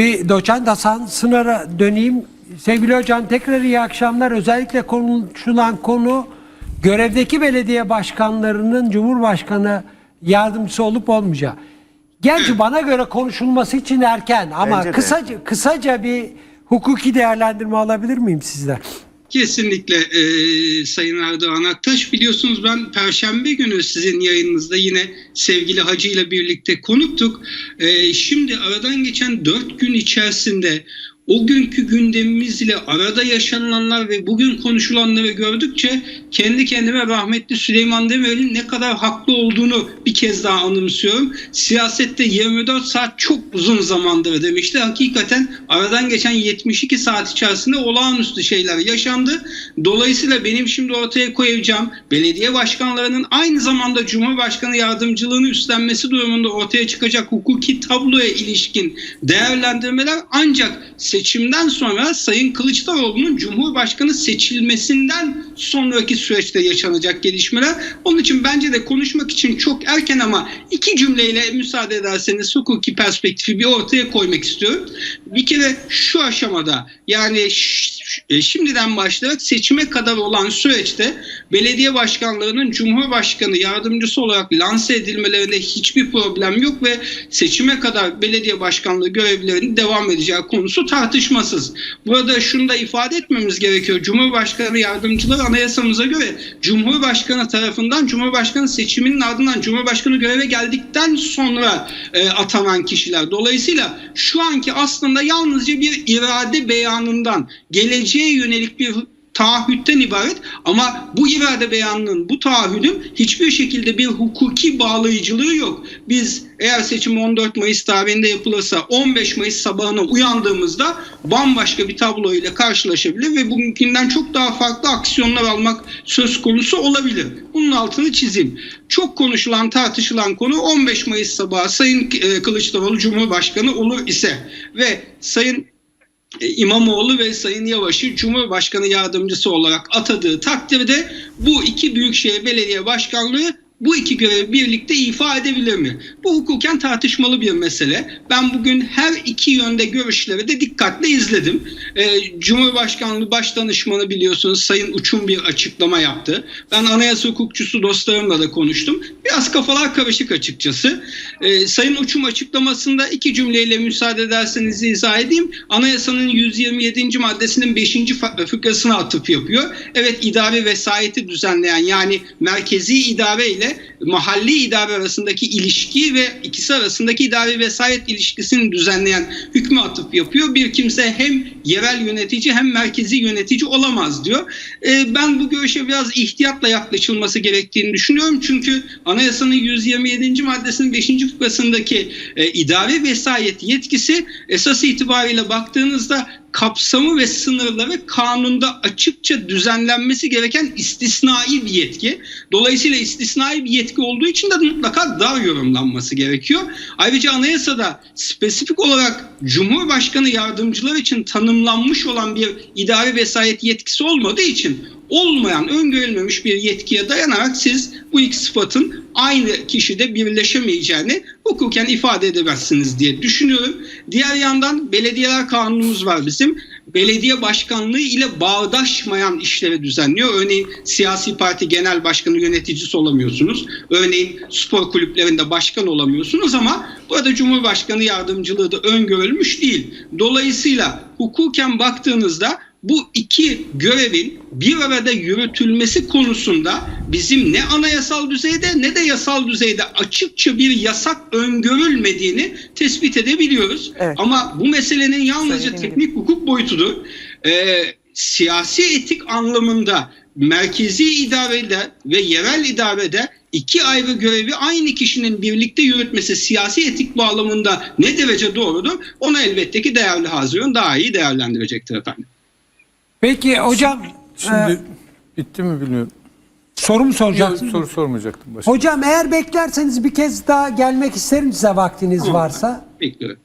Bir doçent Hasan Sınar'a döneyim. Sevgili hocam tekrar iyi akşamlar. Özellikle konuşulan konu görevdeki belediye başkanlarının Cumhurbaşkanı yardımcısı olup olmayacağı. Gerçi bana göre konuşulması için erken ama kısaca kısaca bir hukuki değerlendirme alabilir miyim sizden? Kesinlikle e, Sayın Erdoğan Aktaş. Biliyorsunuz ben Perşembe günü sizin yayınınızda yine sevgili Hacı ile birlikte konuktuk. E, şimdi aradan geçen dört gün içerisinde o günkü gündemimiz ile arada yaşananlar ve bugün konuşulanları gördükçe kendi kendime rahmetli Süleyman Demirel'in ne kadar haklı olduğunu bir kez daha anımsıyorum. Siyasette 24 saat çok uzun zamandır demişti. Hakikaten aradan geçen 72 saat içerisinde olağanüstü şeyler yaşandı. Dolayısıyla benim şimdi ortaya koyacağım belediye başkanlarının aynı zamanda Cumhurbaşkanı yardımcılığını üstlenmesi durumunda ortaya çıkacak hukuki tabloya ilişkin değerlendirmeler ancak seçimden sonra Sayın Kılıçdaroğlu'nun Cumhurbaşkanı seçilmesinden sonraki süreçte yaşanacak gelişmeler. Onun için bence de konuşmak için çok erken ama iki cümleyle müsaade ederseniz hukuki perspektifi bir ortaya koymak istiyorum. Bir kere şu aşamada yani şimdiden başlayarak seçime kadar olan süreçte belediye başkanlarının Cumhurbaşkanı yardımcısı olarak lanse edilmelerinde hiçbir problem yok ve seçime kadar belediye başkanlığı görevlerinin devam edeceği konusu tartışmasız. Burada şunu da ifade etmemiz gerekiyor. Cumhurbaşkanı yardımcıları anayasamıza göre Cumhurbaşkanı tarafından Cumhurbaşkanı seçiminin ardından Cumhurbaşkanı göreve geldikten sonra e, atanan kişiler. Dolayısıyla şu anki aslında yalnızca bir irade beyanından geleceğe yönelik bir taahhütten ibaret ama bu irade beyanının, bu taahhüdün hiçbir şekilde bir hukuki bağlayıcılığı yok. Biz eğer seçim 14 Mayıs tarihinde yapılırsa 15 Mayıs sabahına uyandığımızda bambaşka bir tablo ile karşılaşabilir ve bugünkünden çok daha farklı aksiyonlar almak söz konusu olabilir. Bunun altını çizeyim. Çok konuşulan, tartışılan konu 15 Mayıs sabahı Sayın e, Kılıçdaroğlu Cumhurbaşkanı olur ise ve Sayın İmamoğlu ve Sayın Yavaş'ı Cumhurbaşkanı yardımcısı olarak atadığı takdirde bu iki büyükşehir belediye başkanlığı bu iki görevi birlikte ifa edebilir mi? Bu hukuken tartışmalı bir mesele. Ben bugün her iki yönde görüşleri de dikkatle izledim. Ee, Cumhurbaşkanlığı Başdanışmanı biliyorsunuz Sayın Uçum bir açıklama yaptı. Ben anayasa hukukçusu dostlarımla da konuştum. Biraz kafalar karışık açıkçası. Ee, Sayın Uçum açıklamasında iki cümleyle müsaade ederseniz izah edeyim. Anayasanın 127. maddesinin 5. fa- fıkrasına atıf yapıyor. Evet idare vesayeti düzenleyen yani merkezi idare ile mahalli idare arasındaki ilişki ve ikisi arasındaki idare vesayet ilişkisini düzenleyen hükmü atıf yapıyor. Bir kimse hem yerel yönetici hem merkezi yönetici olamaz diyor. Ee, ben bu görüşe biraz ihtiyatla yaklaşılması gerektiğini düşünüyorum. Çünkü anayasanın 127. maddesinin 5. fıkrasındaki e, idare vesayet yetkisi esas itibariyle baktığınızda kapsamı ve sınırları kanunda açıkça düzenlenmesi gereken istisnai bir yetki. Dolayısıyla istisnai bir yetki olduğu için de mutlaka dar yorumlanması gerekiyor. Ayrıca anayasada spesifik olarak Cumhurbaşkanı yardımcılar için tanımlanmış olan bir idari vesayet yetkisi olmadığı için olmayan, öngörülmemiş bir yetkiye dayanarak siz bu iki sıfatın aynı kişide birleşemeyeceğini hukuken ifade edemezsiniz diye düşünüyorum. Diğer yandan belediyeler kanunumuz var bizim. Belediye başkanlığı ile bağdaşmayan işleri düzenliyor. Örneğin siyasi parti genel başkanı yöneticisi olamıyorsunuz. Örneğin spor kulüplerinde başkan olamıyorsunuz ama burada Cumhurbaşkanı yardımcılığı da öngörülmüş değil. Dolayısıyla hukuken baktığınızda bu iki görevin bir arada yürütülmesi konusunda bizim ne anayasal düzeyde ne de yasal düzeyde açıkça bir yasak öngörülmediğini tespit edebiliyoruz. Evet. Ama bu meselenin yalnızca Söylediğim gibi. teknik hukuk boyutudur. Ee, siyasi etik anlamında merkezi idarede ve yerel idarede iki ayrı görevi aynı kişinin birlikte yürütmesi siyasi etik bağlamında ne derece doğrudur? Onu elbette ki değerli Hazirun daha iyi değerlendirecektir efendim. Peki hocam Şimdi e, bitti mi bilmiyorum. soru mu Yok, soracaksınız? soru sormayacaktım başta. Hocam eğer beklerseniz bir kez daha gelmek isterim size vaktiniz varsa. Bekliyorum.